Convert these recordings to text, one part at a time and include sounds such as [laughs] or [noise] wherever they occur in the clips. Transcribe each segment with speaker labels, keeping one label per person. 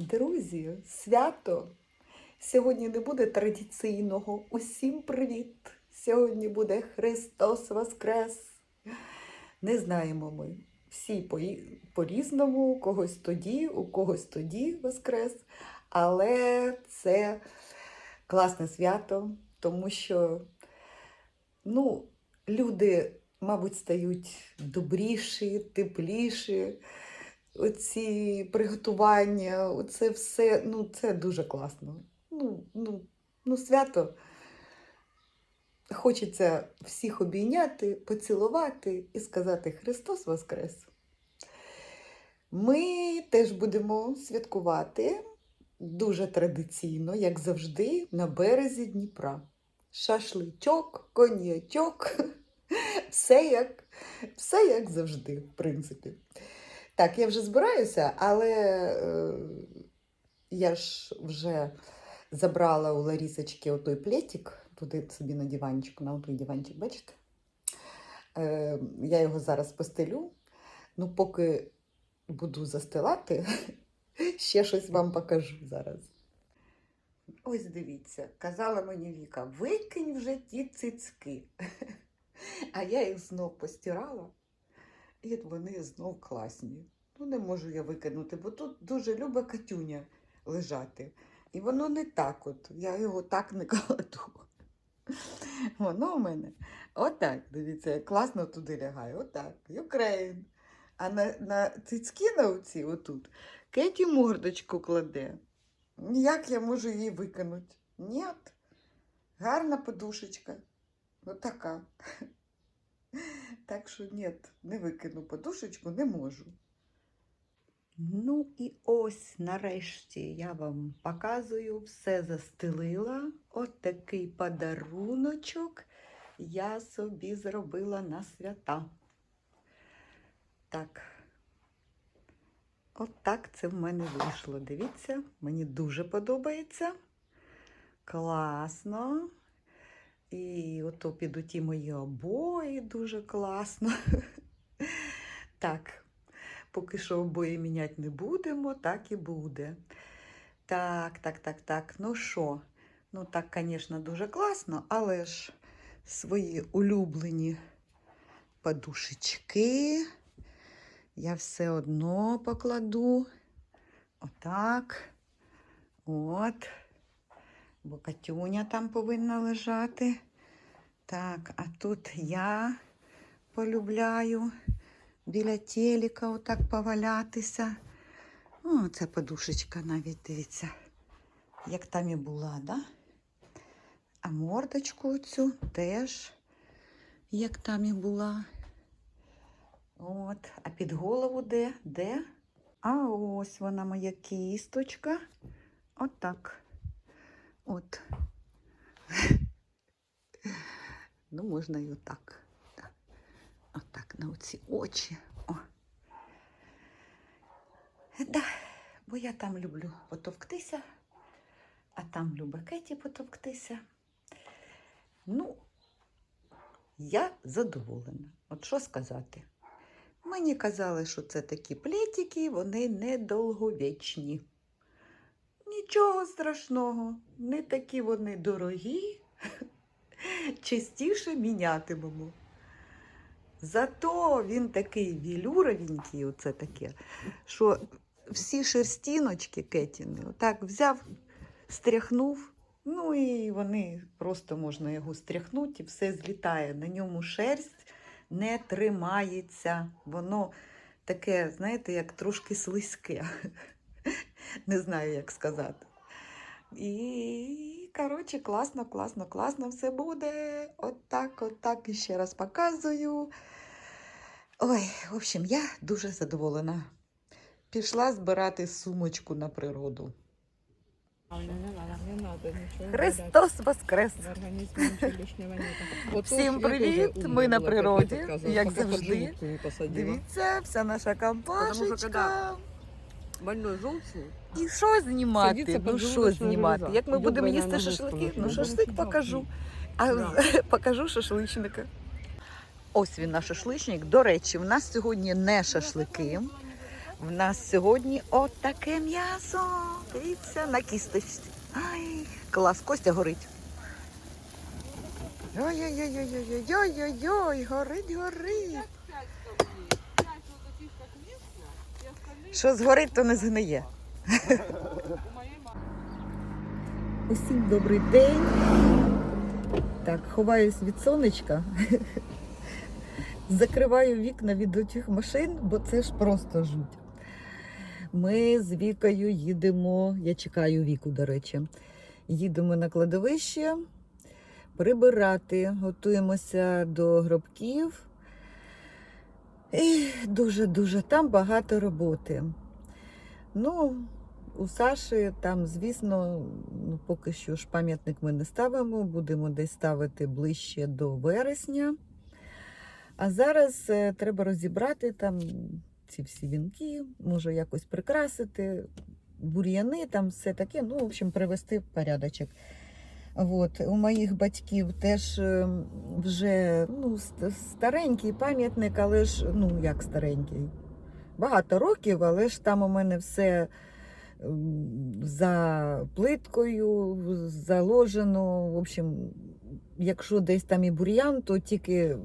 Speaker 1: Друзі, свято. Сьогодні не буде традиційного. Усім привіт! Сьогодні буде Христос Воскрес. Не знаємо ми. Всі по- по-різному, у когось тоді, у когось тоді Воскрес. Але це класне свято, тому що ну, люди, мабуть, стають добріші, тепліші. Оці приготування, оце все, ну це дуже класно. Ну, ну, ну свято. Хочеться всіх обійняти, поцілувати і сказати Христос Воскрес. Ми теж будемо святкувати дуже традиційно, як завжди, на березі Дніпра. Шашличок, коньячок, [laughs] все як, все як завжди, в принципі. Так, я вже збираюся, але е, я ж вже забрала у Ларісочки отой плетик, туди собі на диванчик, на отой диванчик, бачите? Е, я його зараз постелю. Ну, поки буду застилати, [laughs] ще щось вам покажу зараз. Ось дивіться, казала мені Віка, викинь вже ті цицьки. [laughs] А я їх знов постирала. І вони знов класні. Ну, не можу я викинути, бо тут дуже люба Катюня лежати. І воно не так от. Я його так не [laughs] кладу. Воно у мене отак. Дивіться, як класно туди лягає. Отак. Україн. А на, на цицьки на оці отут Кеті мордочку кладе. Як я можу її викинути? Ні. Гарна подушечка. Отака. [laughs] Так що ні, не викину подушечку, не можу. Ну і ось нарешті я вам показую, все застелила. От такий подаруночок я собі зробила на свята. Так. От так це в мене вийшло. Дивіться, мені дуже подобається. Класно. І ото підуть ті мої обої дуже класно. [laughs] Так, поки що обої міняти не будемо, так і буде. Так, так, так, так. Ну що? Ну, так, звісно, дуже класно, але ж свої улюблені подушечки я все одно покладу. Отак. От бо Катюня там повинна лежати. Так, а тут я полюбляю біля телека отак повалятися. О, це подушечка навіть дивіться, як там і була, да? А мордочку цю теж, як там і була. От, а під голову де? Де? А ось вона моя кісточка. Отак. От. Ну, можна і отак. Отак, на оці очі. О. Да, бо я там люблю потовктися, а там любить Кеті потовктися. Ну, я задоволена. От що сказати? Мені казали, що це такі плетики, вони недовговічні. Нічого страшного, не такі вони дорогі, частіше мінятимемо. Зато він такий вілюровенький, оце таке, що всі шерстіночки Кетіни отак взяв, стряхнув, ну і вони просто можна його стряхнути і все злітає. На ньому шерсть не тримається. Воно таке, знаєте, як трошки слизьке. [laughs] Не знаю, як сказати. І, коротше, класно, класно, класно все буде. От так, от так і ще раз показую. Ой, в общем, я дуже задоволена. Пішла збирати сумочку на природу.
Speaker 2: Нічого.
Speaker 1: Христос Воскрес! Всім привіт! Ми на природі,
Speaker 2: як
Speaker 1: завжди. Дивіться, вся наша компашечка.
Speaker 2: Больной желтый.
Speaker 1: І що знімати? Ну
Speaker 2: під
Speaker 1: що знімати?
Speaker 2: железа.
Speaker 1: Як ми будемо їсти шашлики? Ну
Speaker 2: шашлик
Speaker 1: покажу. А [laughs] покажу шашличника. Ось він наш шашличник. До речі, в нас сьогодні не шашлики, В нас сьогодні отаке м'ясо. Дивіться, на кісточці. Ай, клас, Костя горить. Ой-ой-ой-ой-ой-ой-ой, горить, горить. Що згорить, то не згниє. Усім добрий день. Так, ховаюсь від сонечка. Закриваю вікна від очих машин, бо це ж просто жуть. Ми з Вікою їдемо, я чекаю віку, до речі. Їдемо на кладовище прибирати, готуємося до гробків. Дуже-дуже там багато роботи. Ну, у Саші там, звісно, ну, поки що ж пам'ятник ми не ставимо, будемо десь ставити ближче до вересня. А зараз е, треба розібрати там ці всі вінки, може якось прикрасити, бур'яни, там все таке, ну, в общем, привести в порядочок. От, у моїх батьків теж е, вже ну, старенький пам'ятник, але ж ну як старенький. Багато років, але ж там у мене все за плиткою заложено. В общем, якщо десь там і бур'ян, то тільки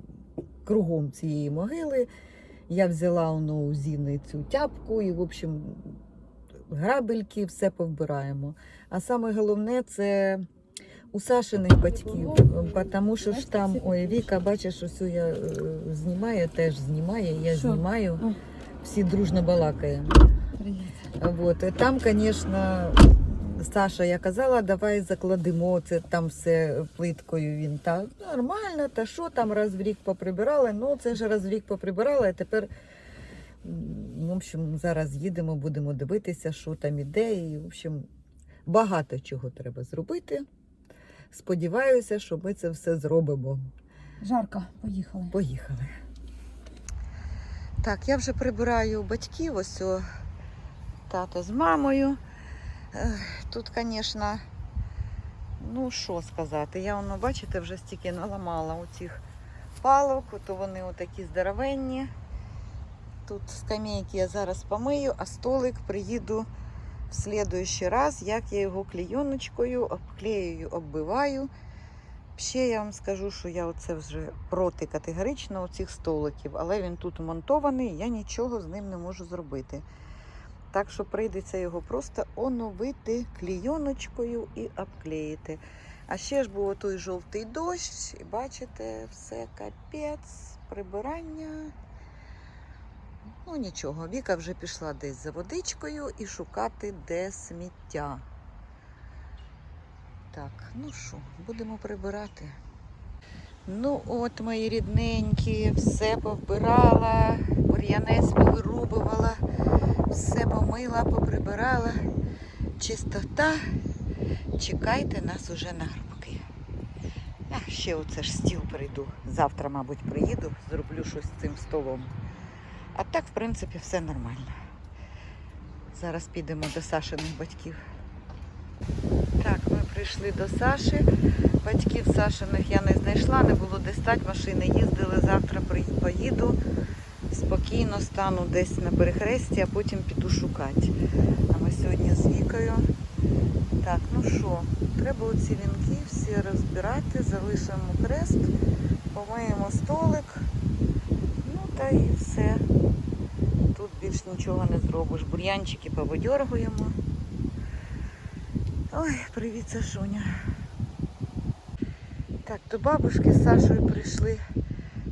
Speaker 1: кругом цієї могили. Я взяла воно у Зіни цю тяпку і, в общем, грабельки, все повбираємо. А саме головне це у Сашиних батьків, тому що ж там, ой, Віка, бачиш, ось я е, знімаю, теж знімає, я
Speaker 3: Що?
Speaker 1: знімаю,
Speaker 3: О.
Speaker 1: всі дружно балакаємо. Вот. Там, звісно, Саша, я казала, давай закладемо це там все плиткою. Він так нормально, та що там раз в рік поприбирали. Ну, це ж раз в рік поприбирали, а тепер, м, в общем, зараз їдемо, будемо дивитися, що там іде. І, в общем, багато чого треба зробити. Сподіваюся, що ми це все зробимо.
Speaker 3: Жарко, поїхали.
Speaker 1: Поїхали. Так, я вже прибираю батьків, ось о, тато з мамою. Тут, звісно, ну що сказати, я воно, бачите, вже стільки наламала оцих палок, то вони отакі здоровенні. Тут скамейки я зараз помию, а столик приїду в следующий раз, як я його клейоночкою обклеюю, оббиваю. Ще я вам скажу, що я оце вже проти категорично оцих столиків, але він тут вмонтований, я нічого з ним не можу зробити. Так що прийдеться його просто оновити клійоночкою і обклеїти. А ще ж був той жовтий дощ, і бачите, все капець, прибирання. Ну нічого, Віка вже пішла десь за водичкою і шукати, де сміття. Так, ну що, будемо прибирати. Ну, от, мої рідненькі, все повбирала, бур'янець повирубувала, все помила, поприбирала. Чистота. Чекайте нас уже на гробки. А ще оце ж стіл прийду. Завтра, мабуть, приїду, зроблю щось з цим столом. А так, в принципі, все нормально. Зараз підемо до Сашиних батьків. Так, ми прийшли до Саші. Батьків Сашиних я не знайшла, не було де стати, машини їздили. Завтра поїду, спокійно стану десь на перехресті, а потім піду шукати. А ми сьогодні з Вікою. Так, ну що, треба оці вінки всі розбирати, залишимо крест, помиємо столик. Ну та і все. Тут більш нічого не зробиш. Бур'янчики повидьоргуємо. Ой, привіт, Сашуня. Так, до бабушки з Сашою прийшли.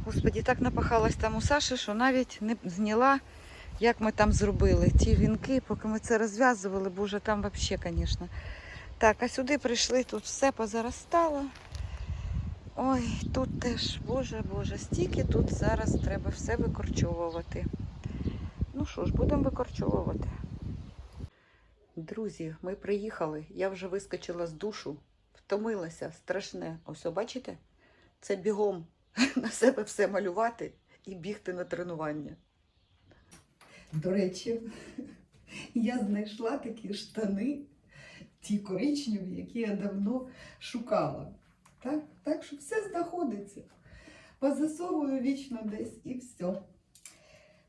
Speaker 1: Господі, так напахалась там у Саші, що навіть не зняла, як ми там зробили ті вінки, поки ми це розв'язували, боже, там взагалі, звісно. Так, а сюди прийшли, тут все позаростало. Ой, тут теж, боже, боже, стільки тут зараз треба все викорчовувати. Ну що ж, будемо викорчовувати. Друзі, ми приїхали. Я вже вискочила з душу, втомилася, страшне. Ось, бачите? Це бігом [laughs] на себе все малювати і бігти на тренування. До речі, [laughs] я знайшла такі штани, ті коричневі, які я давно шукала. Так, так що все знаходиться. Позасовую вічно десь і все.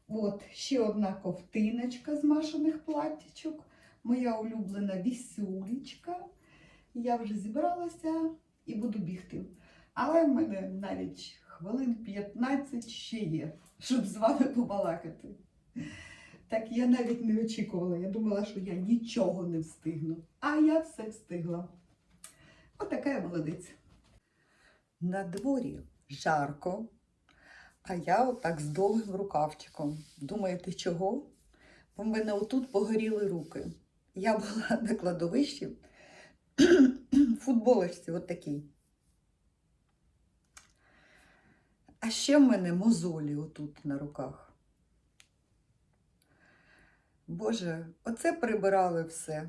Speaker 1: От ще одна ковтиночка з машиних платтячок, моя улюблена вісюлечка. Я вже зібралася і буду бігти. Але в мене навіть хвилин 15 ще є, щоб з вами побалакати. Так я навіть не очікувала. Я думала, що я нічого не встигну. А я все встигла. Отака я молодець. На дворі жарко, а я отак з довгим рукавчиком. Думаєте, чого? Бо в мене отут погоріли руки. Я була [laughs] на кладовищі [clears throat] футболочці от. А ще в мене мозолі отут на руках. Боже, оце прибирали все.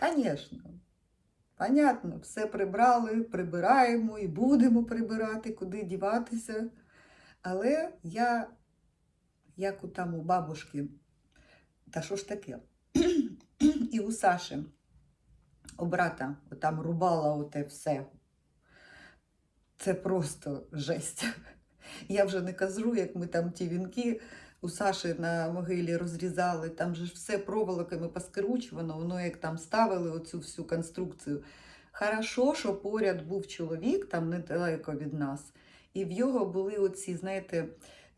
Speaker 1: Звісно. Понятно, все прибрали, прибираємо і будемо прибирати, куди діватися. Але я, як у там у бабушки, та що ж таке? І у Саші, у брата, там рубала оте все. Це просто жесть. Я вже не кажу, як ми там ті вінки у Саші на могилі розрізали, там же ж все проволоками поскручувано, воно як там ставили оцю всю конструкцію. Хорошо, що поряд був чоловік, там недалеко від нас, і в його були оці, знаєте,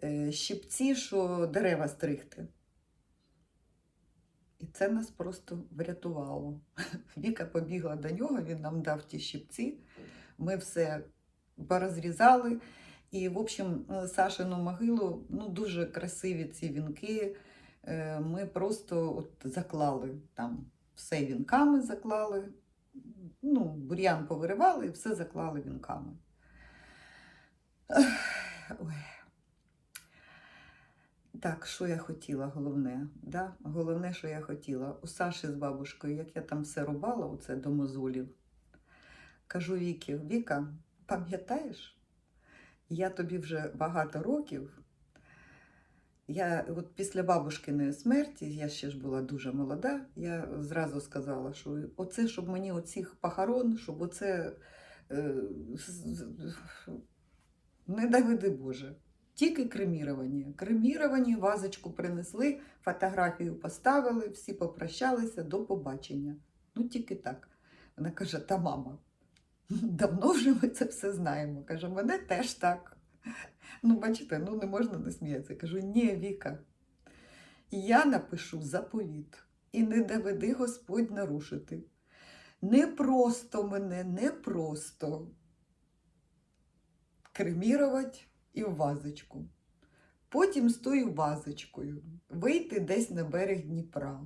Speaker 1: е, щипці, що дерева стригти. І це нас просто врятувало. [laughs] Віка побігла до нього, він нам дав ті щипці, ми все порозрізали. І, в общем, е, Сашину могилу ну, дуже красиві ці вінки. Е, Ми просто от заклали там все вінками заклали. Ну, бур'ян повиривали і все заклали вінками. Ой. Так, що я хотіла, головне. Да? Головне, що я хотіла. У Саші з бабушкою, як я там все рубала, оце до мозолів. Кажу Вікі, Віка, пам'ятаєш? Я тобі вже багато років. Я от після бабушкиної смерті, я ще ж була дуже молода, я зразу сказала, що оце, щоб мені оцих похорон, щоб оце е, не доведи Боже. Тільки креміровані. Креміровані, вазочку принесли, фотографію поставили, всі попрощалися, до побачення. Ну, тільки так. Вона каже: та мама, давно вже ми це все знаємо. Каже, мене теж так. Ну, бачите, ну не можна не сміятися. Кажу, ні, Віка. Я напишу заповіт і не доведи Господь нарушити. Не просто мене, не просто кремірувати і в вазочку. Потім з тою вазочкою вийти десь на берег Дніпра.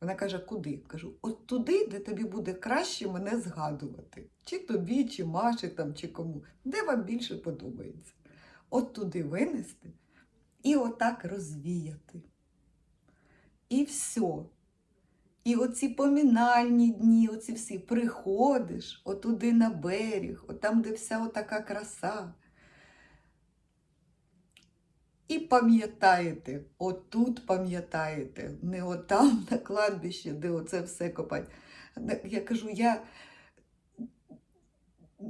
Speaker 1: Вона каже, куди? Кажу, от туди, де тобі буде краще мене згадувати. Чи тобі, чи Маші, там, чи кому, де вам більше подобається. От туди винести і отак розвіяти. І все. І оці помінальні дні, оці всі приходиш отуди на берег, от там, де вся отака краса. І пам'ятаєте, отут пам'ятаєте, не отам на кладбищі, де оце все копать. Я кажу, я,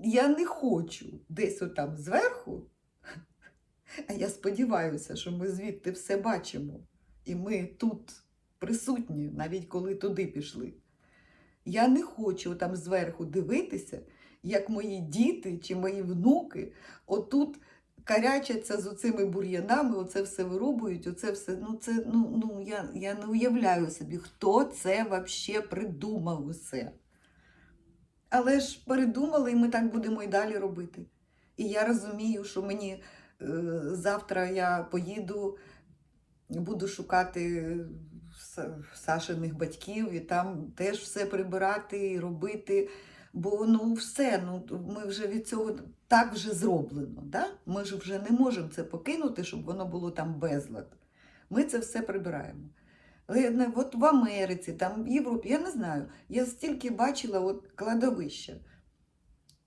Speaker 1: я не хочу десь отам зверху, а я сподіваюся, що ми звідти все бачимо. І ми тут присутні, навіть коли туди пішли. Я не хочу там зверху дивитися, як мої діти чи мої внуки отут карячаться з оцими бур'янами, оце все вирубують, оце все. Ну, це, ну, ну, я, я не уявляю собі, хто це взагалі придумав усе. Але ж передумали, і ми так будемо і далі робити. І я розумію, що мені е, завтра я поїду, буду шукати Сашиних батьків і там теж все прибирати і робити. Бо ну все, ну ми вже від цього так вже зроблено. Да? Ми ж вже не можемо це покинути, щоб воно було там безлад. Ми це все прибираємо. Але от в Америці, там в Європі, я не знаю, я стільки бачила от кладовища.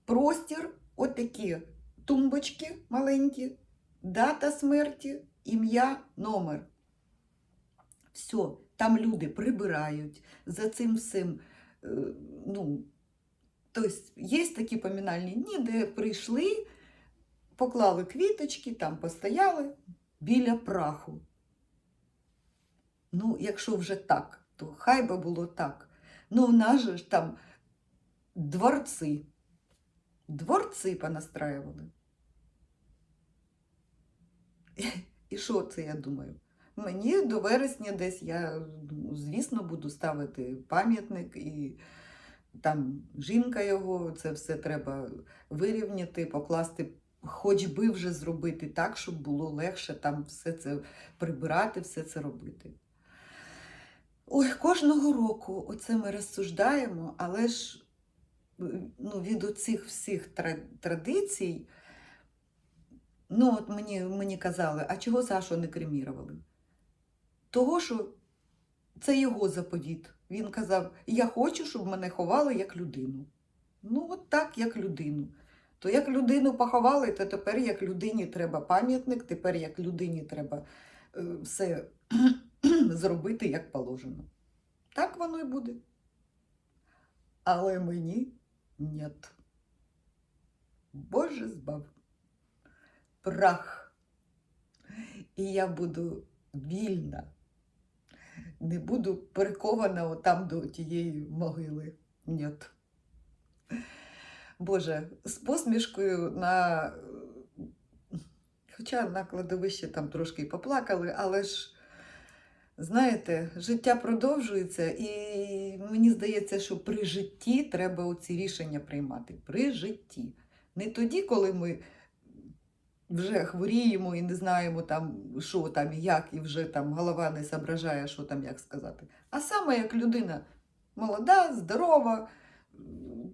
Speaker 1: Простір, от такі тумбочки маленькі, дата смерті, ім'я, номер. Все, там люди прибирають за цим всім. е, Ну, тобто є такі помінальні дні, де прийшли, поклали квіточки, там постояли, біля праху. Ну, якщо вже так, то хай би було так. Ну, в нас же ж там дворці. Дворці понастраювали. І що це я думаю? Мені до вересня десь я, звісно, буду ставити пам'ятник і там жінка його, це все треба вирівняти, покласти, хоч би вже зробити так, щоб було легше там все це прибирати, все це робити. Ой, кожного року оце ми розсуждаємо, але ж ну, від оцих всіх традицій, ну, от мені, мені казали, а чого Сашу не кремірували? Того, що це його заповіт. Він казав: Я хочу, щоб мене ховали як людину. Ну, от так, як людину. То як людину поховали, то тепер як людині треба пам'ятник, тепер як людині треба е, все [clears throat] зробити як положено. Так воно і буде. Але мені нет. Боже збав. Прах. І я буду вільна. Не буду прикована отам до тієї могили. Нет. Боже, з посмішкою на. Хоча на кладовищі там трошки й поплакали, але ж, знаєте, життя продовжується, і мені здається, що при житті треба оці рішення приймати. При житті. Не тоді, коли ми вже хворіємо і не знаємо, там, що там і як, і вже там голова не соображає, що там як сказати. А саме як людина молода, здорова,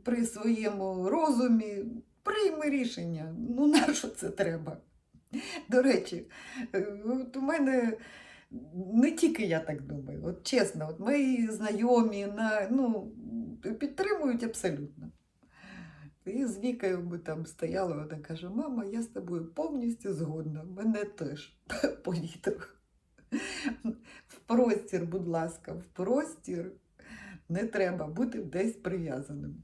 Speaker 1: при своєму розумі, прийми рішення. Ну, на що це треба? До речі, е, от у мене не тільки я так думаю, от чесно, от мої знайомі на, ну, підтримують абсолютно. І з Вікою ми там стояли, вона каже: мама, я з тобою повністю згодна, мене теж [laughs] по. В простір, будь ласка, в простір не треба бути десь прив'язаним.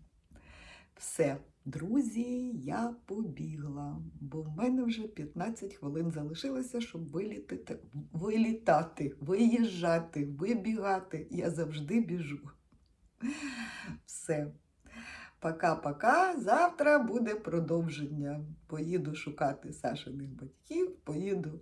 Speaker 1: Все, друзі, я побігла, бо в мене вже 15 хвилин залишилося, щоб вилітати, вилітати, виїжджати, вибігати. Я завжди біжу. Все. Пока-пока. Завтра буде продовження. Поїду шукати Сашиних батьків, поїду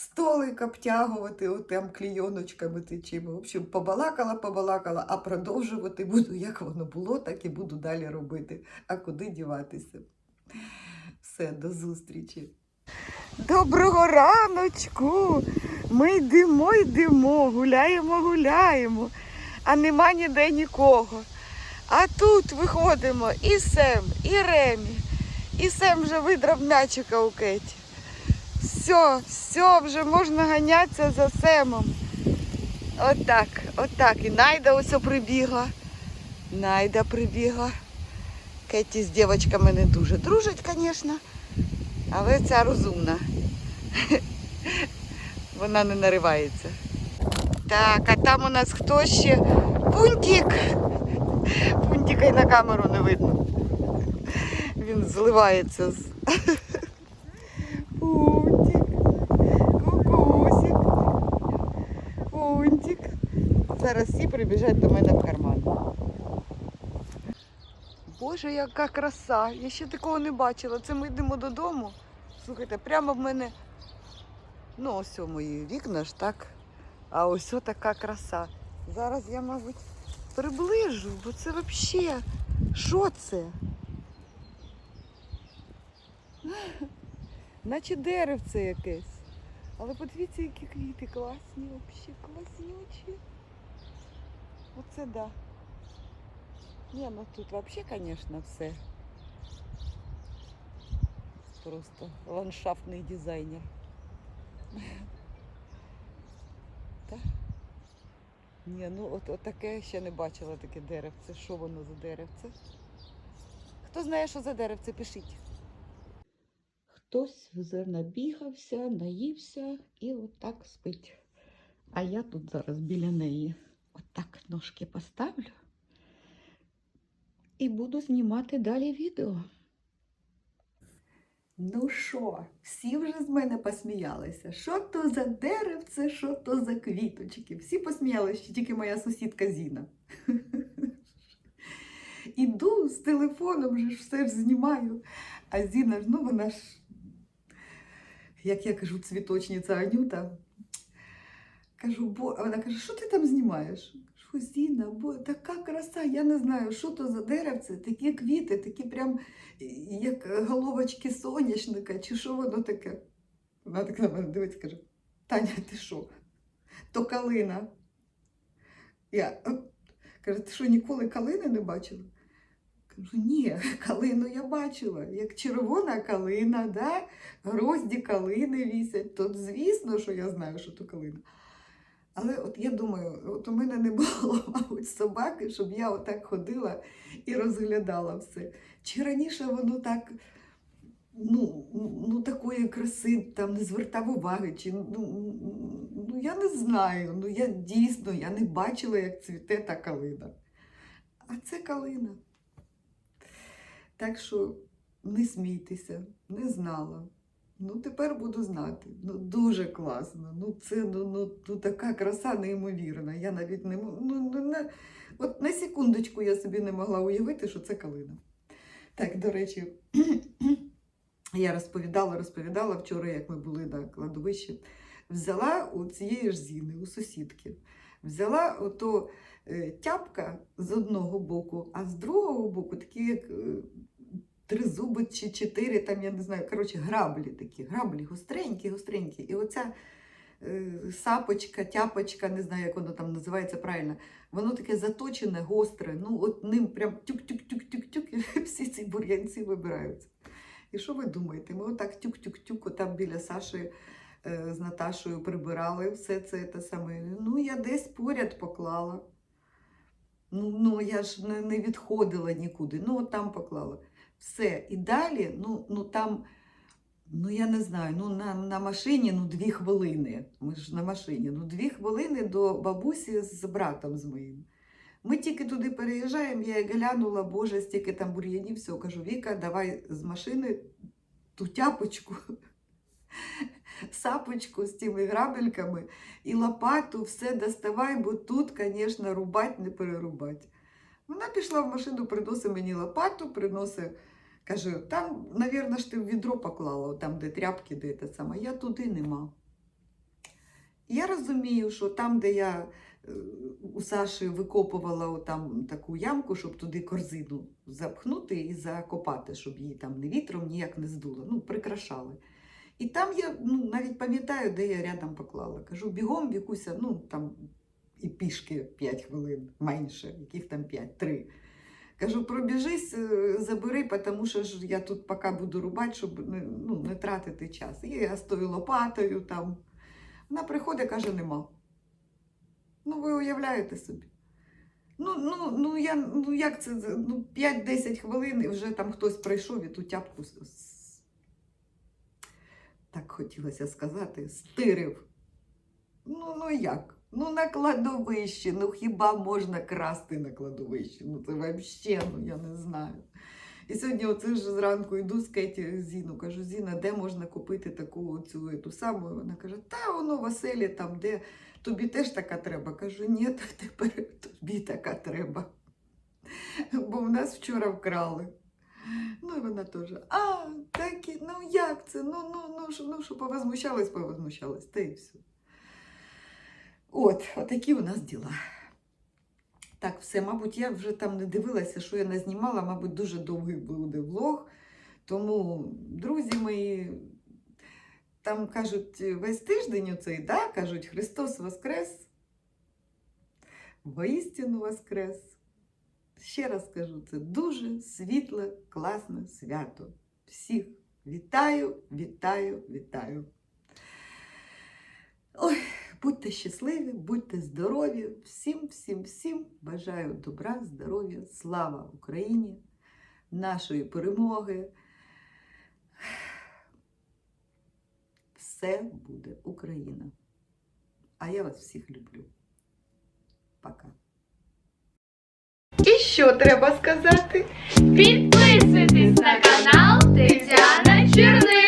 Speaker 1: столик обтягувати отем клійоночками тичими. В общем, побалакала, побалакала, а продовжувати буду, як воно було, так і буду далі робити. А куди діватися? Все, до зустрічі. Доброго раночку! Ми йдемо, йдемо, гуляємо, гуляємо, а нема ніде нікого. А тут виходимо і Сем, і Ремі. І Сем вже видрав м'ячика у Кеті. Все, все, вже можна ганятися за Семом. Отак, отак. І Найда ось прибігла. Найда прибігла. Кеті з дівчатками не дуже дружить, звісно, але ця розумна. [laughs] Вона не наривається. Так, а там у нас хто ще? Пунтик. Пунтика й на камеру не видно. Він зливається з. Зараз всі прибіжать до мене в карман. Боже, яка краса! Я ще такого не бачила. Це ми йдемо додому. Слухайте, прямо в мене. Ну, ось мої вікна ж так. А ось така краса. Зараз я, мабуть, приближу, бо це взагалі. Що це? [laughs] Наче деревце якесь. Але подивіться, які квіти класні, взагалі класнючі. Оце да. Ні, ну тут взагалі, звісно, все. Просто ландшафтний дизайнер. [laughs] Так? Ні, ну от, от таке ще не бачила таке деревце. Що воно за деревце? Хто знає, що за деревце, пишіть. Хтось вже набігався, наївся і отак спить. А я тут зараз біля неї отак ножки поставлю і буду знімати далі відео. Ну що, всі вже з мене посміялися. Що то за деревце, що то за квіточки. Всі посміялися, що тільки моя сусідка Зіна. [laughs] Іду з телефоном, вже ж все ж знімаю. А Зіна ж, ну вона ж, як я кажу, цвіточниця Анюта. Кажу, бо вона каже, що ти там знімаєш? Що Зіна, бо така краса, я не знаю, що то за деревце, такі квіти, такі прям як головочки соняшника, чи що воно таке? Вона так на мене дивиться, каже: Таня, ти що? То калина. Я «Е?» каже, ти що ніколи калини не бачила? Кажу, ні, калину я бачила, як червона калина, да? грозді калини вісять, то звісно, що я знаю, що то калина. Але от я думаю, от у мене не було, [laughs] мабуть, собаки, щоб я отак ходила і розглядала все. Чи раніше воно так, ну, ну такої краси там не звертав уваги, чи ну, ну я не знаю. Ну я дійсно я не бачила, як цвіте та калина. А це калина. Так що не смійтеся, не знала. Ну, тепер буду знати. Ну, дуже класно. Ну, це ну, ну, ну, така краса неймовірна. Я навіть не ну, ну, на, от на секундочку я собі не могла уявити, що це калина. Так, до речі, [clears throat] я розповідала, розповідала вчора, як ми були на кладовищі. Взяла у цієї ж зіни, у сусідки, взяла ото е, тяпка з одного боку, а з другого боку такі як. Три зуби чи чотири, там я не знаю, коротше, граблі такі, граблі гостренькі, гостренькі. І оця е, сапочка, тяпочка, не знаю, як воно там називається правильно, воно таке заточене, гостре. Ну, от ним прям тюк-тюк-тюк-тюк-тюк, і [laughs] всі ці бур'янці вибираються. І що ви думаєте? Ми отак тюк-тюк-тюк, там біля Саші е, з Наташою прибирали все це те саме. Ну, я десь поряд поклала. Ну, ну я ж не, не відходила нікуди. Ну, от там поклала. Все. І далі, ну, ну там, ну я не знаю, ну на, на машині ну, дві хвилини. Ми ж на машині, ну дві хвилини до бабусі з братом з моїм. Ми тільки туди переїжджаємо, я глянула, боже, стільки там бур'янів, все, кажу, Віка, давай з машини ту тяпочку, сапочку з тими грабельками і лопату, все доставай, бо тут, звісно, рубать, не перерубать. Вона пішла в машину, приносить мені лопату, приносить, каже, там, навірно, ж ти в відро поклала, там, де тряпки, де те саме. Я туди нема. Я розумію, що там, де я е, у Саші викопувала там таку ямку, щоб туди корзину запхнути і закопати, щоб її там не вітром ніяк не здуло. Ну, прикрашали. І там я ну, навіть пам'ятаю, де я рядом поклала. Кажу, бігом Вікуся, ну там і пішки 5 хвилин, менше, яких там 5, 3. Кажу, пробіжись, е, забери, тому що ж я тут поки буду рубати, щоб не, ну, не тратити час. І я з тою лопатою там. Вона приходить, каже, нема. Ну, ви уявляєте собі. Ну, ну, ну, я, ну як це? Ну, 5-10 хвилин і вже там хтось прийшов і ту тяпку так хотілося сказати, стирив. Ну, ну як? Ну, на кладовищі. Ну хіба можна красти на кладовищі? Ну це взагалі, ну я не знаю. І сьогодні оце ж зранку йду з Кеті Зіну, кажу, Зіна, де можна купити таку оцю ту саму? Вона каже, та воно в там, де тобі теж така треба. Кажу, ні, тепер тобі така треба. Бо в нас вчора вкрали. Ну і вона теж, а, так, і- ну як це? Ну, ну, ну, ну, що повозмущалась, повозмущалась, та і все. От, отакі у нас діла. Так, все, мабуть, я вже там не дивилася, що я назнімала, мабуть, дуже довгий буде влог. Тому, друзі мої, там кажуть, весь тиждень оцей, да, кажуть, Христос Воскрес, воістину Воскрес. Ще раз кажу, це дуже світле, класне свято. Всіх вітаю, вітаю, вітаю. Ой, будьте щасливі, будьте здорові. Всім, всім, всім бажаю добра, здоров'я, слава Україні, нашої перемоги. Все буде Україна. А я вас всіх люблю. Пока. І що треба сказати?
Speaker 4: Підписуйтесь на канал Тетяна Чернева.